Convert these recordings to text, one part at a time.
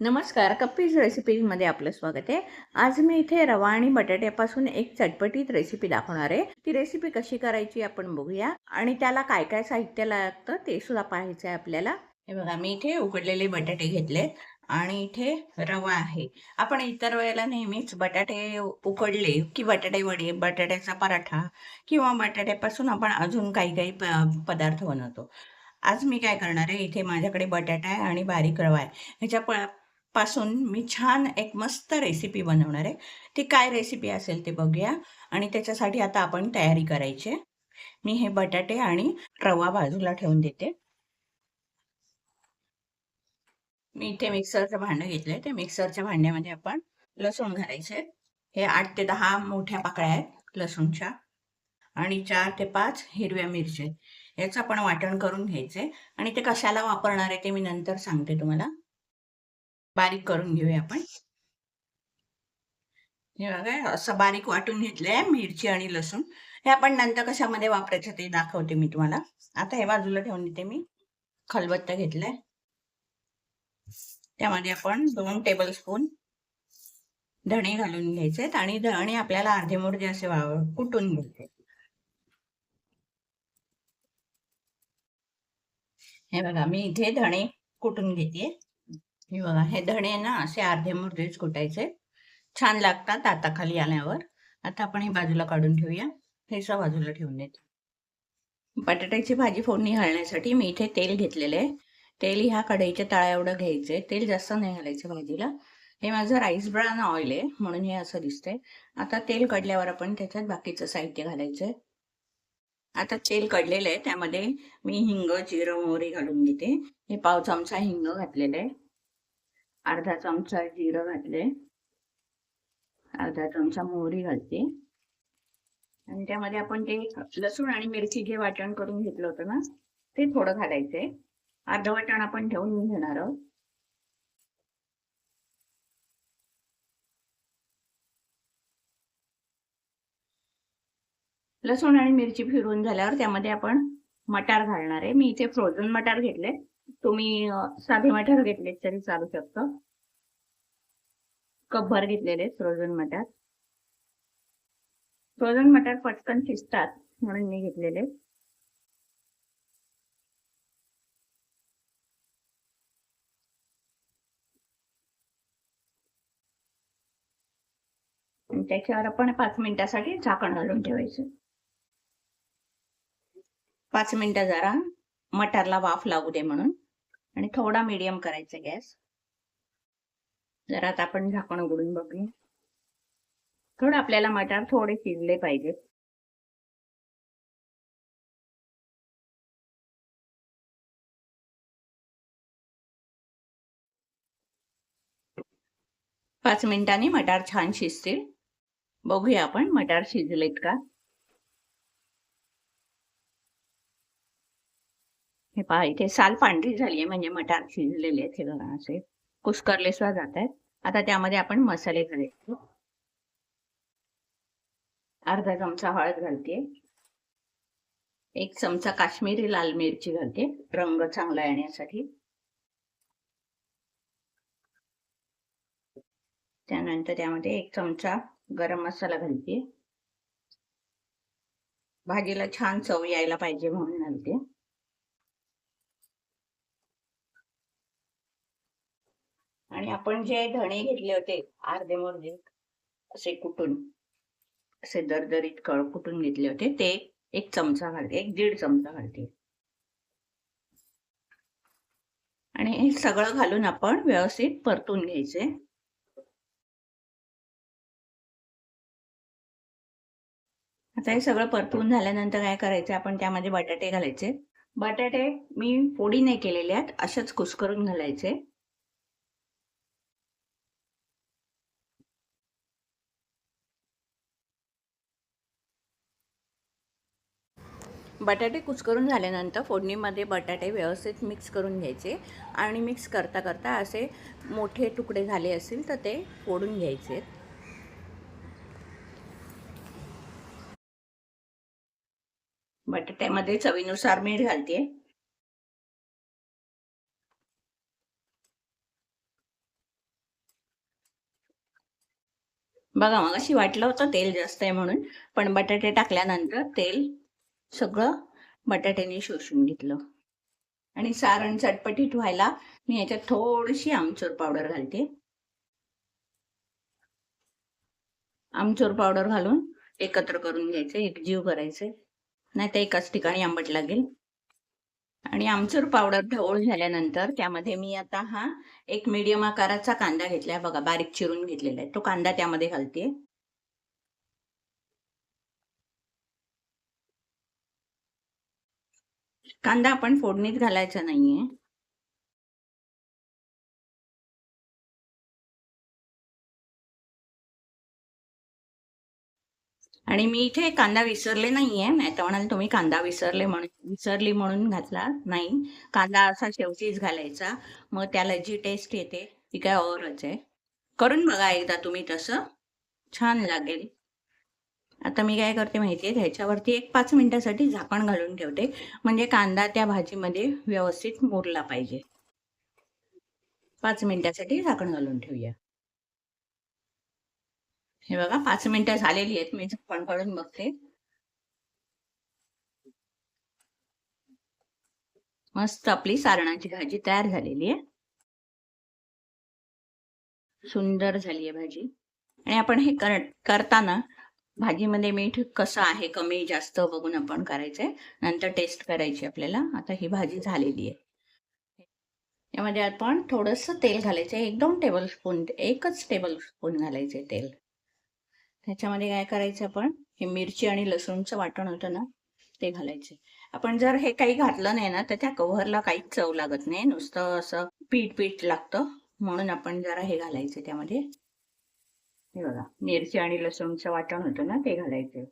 नमस्कार कप्पीज रेसिपीजमध्ये आपलं स्वागत आहे. आज मी इथे रवा आणि बटाट्यापासून एक चटपटीत रेसिपी दाखवणार आहे. ती रेसिपी कशी करायची आपण बघूया आणि त्याला काय काय साहित्य लागतं ते सुद्धा पाहायचं आहे आपल्याला. हे बघा मी इथे उकडलेले बटाटे घेतले आणि इथे रवा आहे. आपण इतर वेळेला नेहमीच बटाटे उकडले की बटाटे वडे बटाट्याचा पराठा किंवा बटाट्यापासून आपण अजून काही काही पदार्थ बनवतो. आज मी काय करणार आहे इथे माझ्याकडे बटाटा आहे आणि बारीक रवा आहे. ह्याच्या प पासून मी छान एक मस्त रेसिपी बनवणार आहे. ती काय रेसिपी असेल ते बघूया. आणि त्याच्यासाठी आता आपण तयारी करायची आहे. मी हे बटाटे आणि रवा बाजूला ठेवून देते. मी इथे मिक्सरचं भांडं घेतलंय. ते मिक्सरच्या भांड्यामध्ये आपण लसूण घालायचे. हे आठ ते दहा मोठ्या पाकळ्या आहेत लसूणच्या. आणि चार ते पाच हिरव्या मिरच्या याचं आपण वाटण करून घ्यायचंय. आणि ते कशाला वापरणार आहे ते मी नंतर सांगते तुम्हाला. बारीक करून घेऊया आपण. हे बघा असं बारीक वाटून घेतलंय मिरची आणि लसूण. हे आपण नंतर कशामध्ये वापरायचं ते दाखवते मी तुम्हाला. आता हे बाजूला ठेवून देते मी. खलबत्ता घेतलाय. त्यामध्ये आपण दोन टेबल स्पून धणे घालून घ्यायचे आणि धणे आपल्याला अर्धे मोठे असे कुटून घ्यायचे. हे बघा मी इथे धणे कुटून घेते हे बघा हे धणे ना असे अर्धे मुर्धेच कुटायचे. छान लागतात आता खाली आल्यावर. आता आपण हे बाजूला काढून ठेवूया. हे सगळं बाजूला ठेवून देते. बटाट्याची भाजी फोडणी घालण्यासाठी मी इथे तेल घेतलेले आहे. तेल ह्या कढईच्या तळा एवढं घ्यायचंय तेल जास्त नाही घालायचं भाजीला. हे माझं राईस ब्रान ऑइल आहे म्हणून हे असं दिसतंय. आता तेल कढल्यावर आपण त्याच्यात बाकीचं साहित्य घालायचंय. आता तेल कडलेलं आहे त्यामध्ये मी हिंग जिरं मोहरी घालून घेते. हे पाव चमचा हिंग घातलेलं आहे. अर्धा चमचा जिरं घातले. अर्धा चमचा मोहरी घालते. आणि त्यामध्ये आपण ते लसूण आणि मिरची जे वाटण करून घेतलं होतं ना ते थोडं घालायचंय. अर्ध वाटण आपण ठेवून घेणार आहोत. लसूण आणि मिरची फिरवून झाल्यावर त्यामध्ये आपण मटार घालणार आहे. मी इथे फ्रोझन मटार घेतले तुम्ही साधे मटार घेतले तरी चालू शकतं. कपभर घेतलेले फ्रोझन मटार. फ्रोझन मटार पटकन शिजतात म्हणून मी घेतलेले. त्याच्यावर आपण पाच मिनिटासाठी झाकण घालून ठेवायचं. पाच मिनिटं जरा मटारला वाफ लागू दे म्हणून. आणि थोडा मीडियम करायचा गॅस. जरा आता आपण झाकण उघडून बघूया थोडं आपल्याला मटार थोडे शिजले पाहिजे. पाच मिनिटांनी मटार छान शिजतील. बघूया आपण मटार शिजलेत का? हे पहा इथे साल पांढरी झाली आहे म्हणजे मटार शिजलेले आहेत हे बघा असे. कुस्करले सुद्धा जात आहेत आता त्यामध्ये आपण मसाले घालायचे. अर्धा चमचा हळद घालते. एक चमचा काश्मीरी लाल मिरची घालते. रंग चांगला येण्यासाठी. त्यानंतर त्यामध्ये एक चमचा गरम मसाला घालते. भाजीला छान चव यायला पाहिजे म्हणून घालते. आणि आपण जे धणे घेतले होते अर्धे मोर्धे असे कुटून असे दरदरीत कळ कुटून घेतले होते ते एक चमचा घालते एक दीड चमचा घालते. आणि हे सगळं घालून आपण व्यवस्थित परतून घ्यायचे. आता हे सगळं परतवून झाल्यानंतर काय करायचं आपण त्यामध्ये बटाटे घालायचे. बटाटे मी फोडी नाही केलेले आहेत अशाच कुस्करून घालायचे. बटाटे कुचकरून झाल्यानंतर फोडणीमध्ये बटाटे व्यवस्थित मिक्स करून घ्यायचे. आणि मिक्स करता करता असे मोठे तुकडे झाले असतील तर ते फोडून घ्यायचे. बटाट्यामध्ये चवीनुसार मीठ घालते. बघा मग अशी वाटलं होतं तेल जास्त आहे म्हणून पण बटाटे टाकल्यानंतर तेल सगळं बटाट्याने शोषून घेतलं. आणि सारण चटपटीत व्हायला मी याच्यात थोडीशी आमचूर पावडर घालते. आमचूर पावडर घालून एकत्र करून घ्यायचे एकजीव करायचे नाही तर एकाच ठिकाणी आंबट लागेल. आणि आमचूर पावडर ढवळ झाल्यानंतर त्यामध्ये मी आता हा एक मीडियम आकाराचा कांदा घेतलाय. बघा बारीक चिरून घेतलेला आहे. तो कांदा त्यामध्ये घालते. कांदा आपण फोडणीत घालायचा नाहीये. आणि मी इथे कांदा विसरले नाहीये. नाही तर म्हणाल तुम्ही कांदा विसरले म्हणून विसरली म्हणून घातला नाही. कांदा असा शेवटीच घालायचा. मग त्याला जी टेस्ट येते ती काय औरच आहे. करून बघा एकदा तुम्ही तसं. छान लागेल. आता मी काय करते माहितीये ह्याच्यावरती एक पाच मिनिटासाठी झाकण घालून ठेवते. म्हणजे कांदा त्या भाजीमध्ये व्यवस्थित मुरला पाहिजे. पाच मिनिटासाठी झाकण घालून ठेवूया. हे बघा पाच मिनिटं झालेली आहेत. मी झाकण काढून बघते. मस्त आपली सारणाची भाजी तयार झालेली आहे. सुंदर झाली आहे भाजी. आणि आपण हे कर करताना भाजीमध्ये मीठ कसं आहे कमी जास्त बघून आपण करायचंय. नंतर टेस्ट करायची आपल्याला. आता ही भाजी झालेली आहे. यामध्ये आपण थोडस तेल घालायचं एक दोन टेबल स्पून एकच टेबल स्पून घालायचे तेल. त्याच्यामध्ये काय करायचं आपण? हे मिरची आणि लसूणचं वाटण होतं ना ते घालायचे आपण जर हे काही घातलं नाही ना तर त्या कव्हरला काहीच चव लागत नाही. नुसतं असं पीठ पीठ लागतं. म्हणून आपण जरा हे घालायचे त्यामध्ये. हे बघा मिरची आणि लसूणचं वाटण होतं ना ते घालायचे.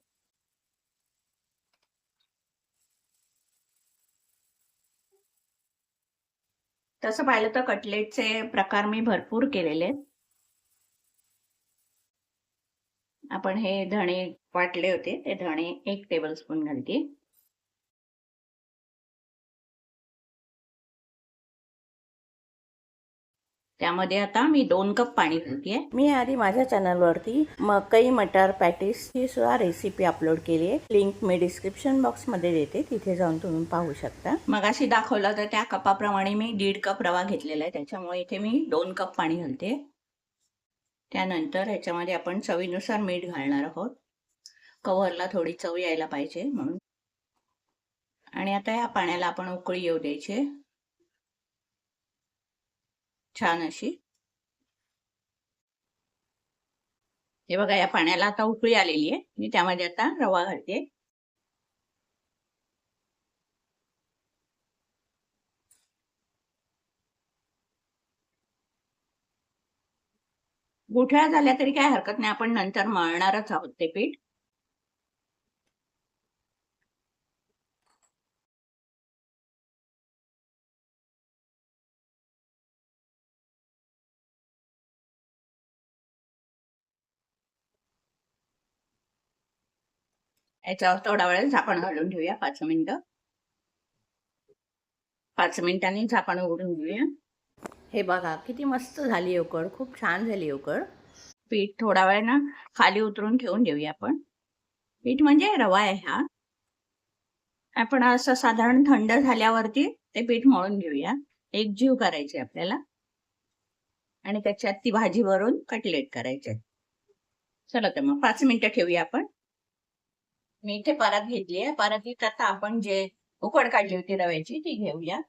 तसं पाहिलं तर कटलेटचे प्रकार मी भरपूर केलेले. आपण हे धणे वाटले होते ते धणे एक टेबल स्पून घालते. त्यामध्ये आता मी दोन कप पाणी घालते मी आधी माझ्या चॅनलवरती मकई मटर पॅटीस ही सुद्धा रेसिपी अपलोड केली आहे. लिंक मी डिस्क्रिप्शन बॉक्समध्ये देते. तिथे जाऊन तुम्ही पाहू शकता. मग अशी दाखवलं तर त्या कपाप्रमाणे मी दीड कप रवा घेतलेला आहे. त्याच्यामुळे इथे मी दोन कप पाणी घालते. त्यानंतर ह्याच्यामध्ये आपण चवीनुसार मीठ घालणार आहोत. कव्हरला थोडी चव यायला पाहिजे म्हणून. आणि आता या पाण्याला आपण उकळी येऊ द्यायची. छान अशी. हे बघा या पाण्याला आता उकळी आलेली आहे. मी त्यामध्ये आता रवा घालते. गुठळ्या झाल्या तरी काय हरकत नाही. आपण नंतर मळणारच आहोत ते पीठ. याच्यावर थोडा वेळ झापण घालून ठेवूया पाच मिनिटं. पाच मिनिटांनी झापण उघडून घेऊया. हे बघा किती मस्त झाली उकड खूप छान झाली उकड पीठ थोडा वेळ ना खाली उतरून ठेवून देऊया आपण. पीठ म्हणजे रवा आहे हा. आपण असं साधारण थंड झाल्यावरती ते पीठ मळून घेऊया. एक जीव करायचे आपल्याला. आणि त्याच्यात ती भाजी भरून कटलेट करायचे. चला तर मग पाच मिनिटं ठेवूया आपण. मी इथे परत घेतली आहे. परत आता आपण जे उकड काढली होती रव्याची ती घेऊया.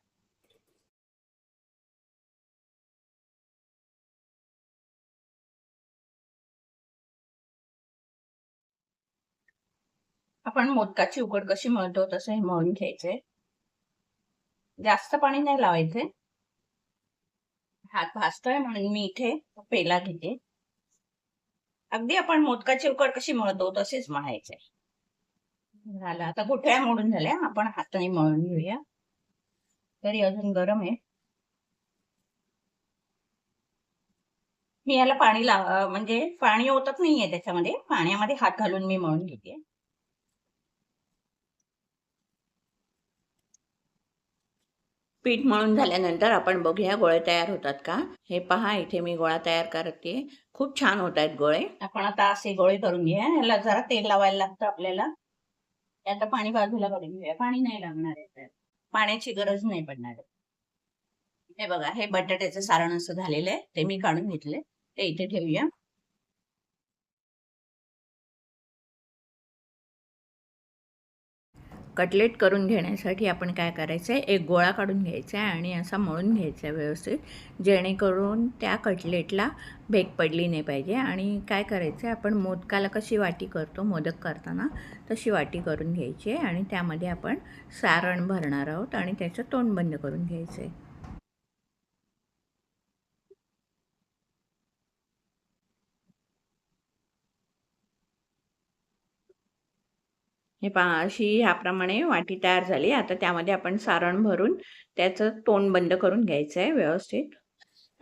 आपण मोदकाची उकड कशी मळतो तसं हे मळून घ्यायचंय जास्त पाणी नाही लावायचे. हात भासतोय म्हणून मी इथे पेला घेते. अगदी आपण मोदकाची उकड कशी मळतो तसेच म्हणायचे झालं. आता गुठळ्या मोडून झाल्या. आपण हाताने मळून घेऊया. तरी अजून गरम आहे. मी याला पाणी लाव म्हणजे पाणी ओतत नाहीये त्याच्यामध्ये. पाण्यामध्ये हात घालून मी मळून घेते. पीठ मळून झाल्यानंतर आपण बघूया गोळे तयार होतात का? हे पहा इथे मी गोळा तयार करते. खूप छान होत आहेत गोळे. आपण आता असे गोळे करून घेऊया ह्याला जरा तेल लावायला लागतं आपल्याला. आता पाणी बाजूला काढून घेऊया. पाणी नाही लागणार आहे पाण्याची गरज नाही पडणार आहे. हे बघा हे बटाट्याचं सारण असं झालेलं आहे. ते मी काढून घेतले ते इथे ठेवूया. कटलेट करून घेण्यासाठी आपण काय करायचं आहे? एक गोळा काढून घ्यायचा आहे आणि असा मळून घ्यायचा आहे व्यवस्थित. जेणेकरून त्या कटलेटला भेग पडली नाही पाहिजे. आणि काय करायचं आहे? आपण मोदकाला कशी वाटी करतो? मोदक करताना तशी वाटी करून घ्यायची आहे आणि त्यामध्ये आपण सारण भरणार आहोत आणि त्याचं तोंड बंद करून घ्यायचं आहे. हे पहा अशी ह्याप्रमाणे वाटी तयार झाली. आता त्यामध्ये आपण सारण भरून त्याचं तोंड बंद करून घ्यायचं आहे व्यवस्थित.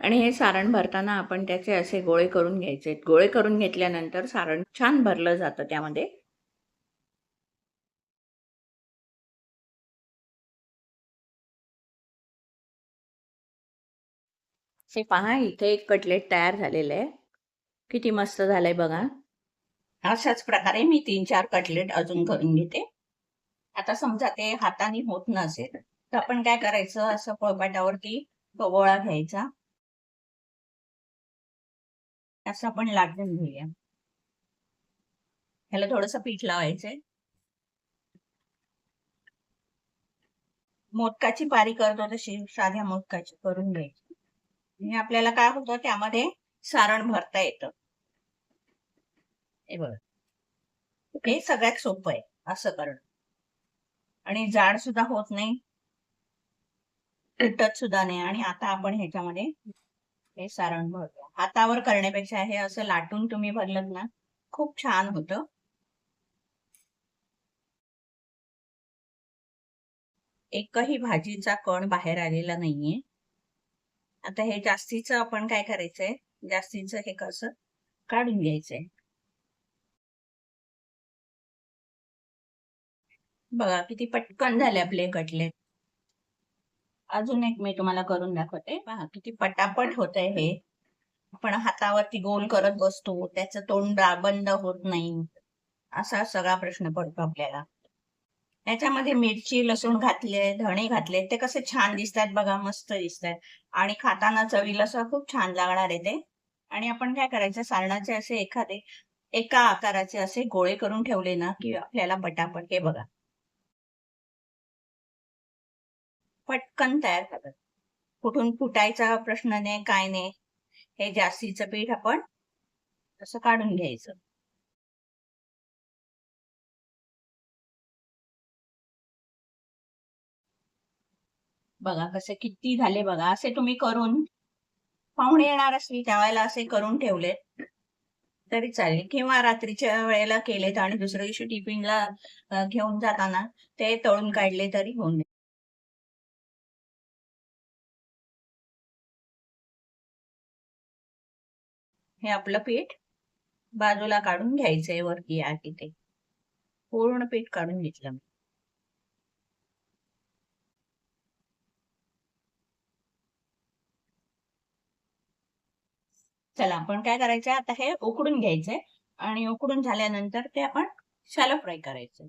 आणि हे सारण भरताना आपण त्याचे असे गोळे करून घ्यायचे आहेत. गोळे करून घेतल्यानंतर सारण छान भरलं जातं त्यामध्ये. हे पहा इथे एक कटलेट तयार झालेलं आहे. किती मस्त झालंय बघा. अशाच प्रकारे मी तीन चार कटलेट अजून करून घेते. आता समजा ते हाताने होत नसेल तर आपण काय करायचं? असं पोळपाटावरती तो गोळा घ्यायचा. असं आपण लाटून घेऊया. ह्याला थोडस पीठ लावायचंय. मोदकाची पारी करतो तशी साध्या मोदकाची करून घ्यायची. आणि आपल्याला काय होतं? त्यामध्ये सारण भरता येतं. हे बघ. हे सगळ्यात सोपं आहे असं करणं. आणि जाड सुद्धा होत नाही. तुटत सुद्धा नाही. आणि आता आपण ह्याच्यामध्ये हे सारण भरतो. हातावर करण्यापेक्षा हे असं लाटून तुम्ही भरलं ना खूप छान होतं. एकही भाजीचा कण बाहेर आलेला नाहीये. आता हे जास्तीचं आपण काय करायचंय? जास्तीचं हे कसं? काढून घ्यायचंय. बघा किती पटकन झाले आपले कटलेट अजून एक मी तुम्हाला करून दाखवते. पहा किती पटापट होत आहे हे. आपण हातावरती गोल करत बसतो त्याचं तोंड बंद होत नाही. असा सगळा प्रश्न पडतो आपल्याला. याच्यामध्ये मिरची लसूण घातले धणे घातले ते कसे छान दिसतात बघा मस्त दिसतात. आणि खाताना चवीला असं खूप छान लागणार आहे ते. आणि आपण काय करायचं सारणाचे असे एखादे एका आकाराचे असे गोळे करून ठेवले ना की आपल्याला पटापट हे बघा. पटकन तयार करतात कुठून फुटायचा प्रश्न नाही काय नाही हे जास्तीचं पीठ आपण असं काढून घ्यायचं. बघा कसे किती झाले बघा असे तुम्ही करून पाहुणे येणार असली त्यावेळेला असे करून ठेवले तरी चालेल. किंवा रात्रीच्या वेळेला केलेत आणि दुसऱ्या दिवशी टिफिनला घेऊन जाताना ते तळून काढले तरी होऊन हे आपलं पीठ बाजूला काढून घ्यायचंय वरती या तिथे पूर्ण पीठ काढून घेतलं मी. चला आपण काय करायचंय? आता हे उकडून घ्यायचंय आणि उकडून झाल्यानंतर ते आपण शॅलो फ्राय करायचंय.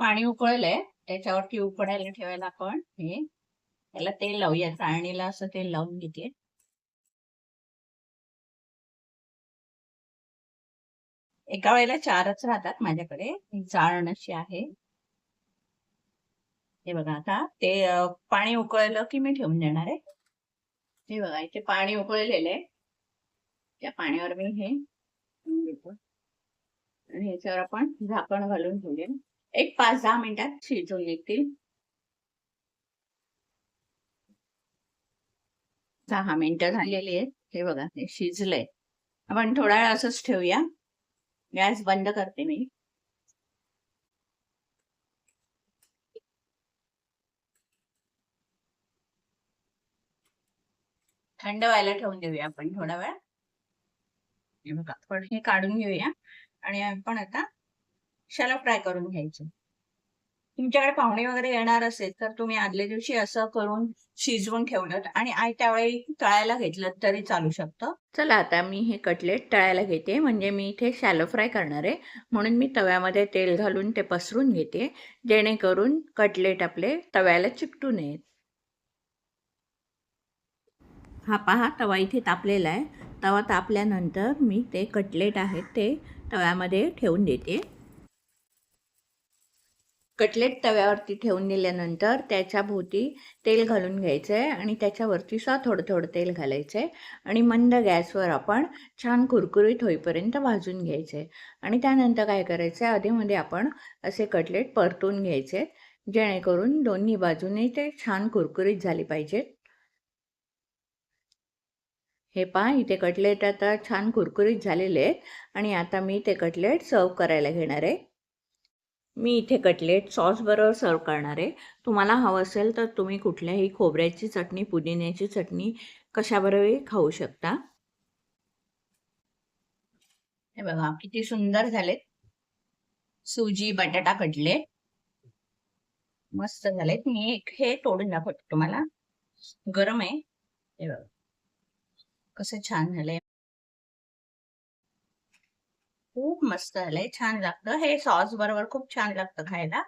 पाणी उकळलंय त्याच्यावरती उकडायला ठेवायला आपण हे त्याला तेल लावूया. चाळणीला असं तेल लावून घेते. एका वेळेला चारच राहतात माझ्याकडे. जाळण अशी आहे. हे बघा आता. ते पाणी उकळलं की मी ठेवून देणार आहे. हे बघा इथे पाणी उकळलेलं आहे. त्या पाण्यावर मी हे आणि ह्याच्यावर आपण झाकण घालून ठेवले एक पाच दहा मिनिटात शिजवून येतील. दहा मिनिटं झालेली आहेत. हे बघा हे शिजलंय. आपण थोडा वेळ असंच ठेवूया. गॅस बंद करते मी. थंड व्हायला ठेवून देऊया आपण थोडा वेळ. हे बघा पण हे काढून घेऊया. आणि आपण आता शाला फ्राय करून घ्यायचं. तुमच्याकडे पाहुणे वगैरे येणार असेल तर तुम्ही आदल्या दिवशी असं करून शिजवून ठेवलं आणि आय त्यावेळी तळायला घेतलं तरी चालू शकतं. चला आता मी हे कटलेट तळायला घेते. म्हणजे मी इथे शॅलो फ्राय करणार आहे. म्हणून मी तव्यामध्ये तेल घालून ते पसरून घेते. जेणेकरून कटलेट आपले तव्याला चिकटू नयेत. हा पहा तवा इथे तापलेला आहे. तवा तापल्यानंतर मी ते कटलेट आहेत ते तव्यामध्ये ठेवून देते. कटलेट तव्यावरती ठेवून दिल्यानंतर त्याच्या भोवती तेल घालून घ्यायचं आहे आणि त्याच्यावरती सुद्धा थोडं थोडं तेल घालायचं आहे आणि मंद गॅसवर आपण छान कुरकुरीत होईपर्यंत भाजून घ्यायचं आहे आणि त्यानंतर काय करायचं आहे आधीमध्ये आपण असे कटलेट परतून घ्यायचे जेणेकरून दोन्ही बाजूने ते छान कुरकुरीत झाले पाहिजेत हे पहा इथे कटलेट आता छान कुरकुरीत झालेले आहेत. आणि आता मी ते कटलेट सर्व करायला घेणार आहे. मी इथे कटलेट सॉसबरोबर सर्व करणार आहे. तुम्हाला हवं असेल तर तुम्ही कुठल्याही खोबऱ्याची चटणी पुदिन्याची चटणी कशाबरोबरही खाऊ शकता. हे बघा किती सुंदर झालेत. सुजी बटाटा कटलेट. मस्त झालेत. मी एक हे तोडून दाखवते तुम्हाला. गरम आहे. हे बघा. कसं छान झालंय. खूप मस्त आलंय छान लागतं. हे सॉस बरोबर खूप छान लागतं खायला.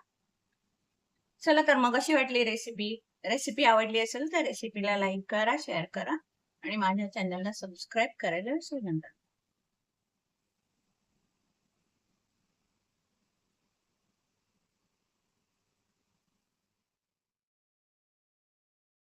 चला तर मग अशी वाटली रेसिपी रेसिपी आवडली असेल तर रेसिपीला लाईक करा शेअर करा आणि माझ्या चॅनलला सबस्क्राईब करायला विसरू नका.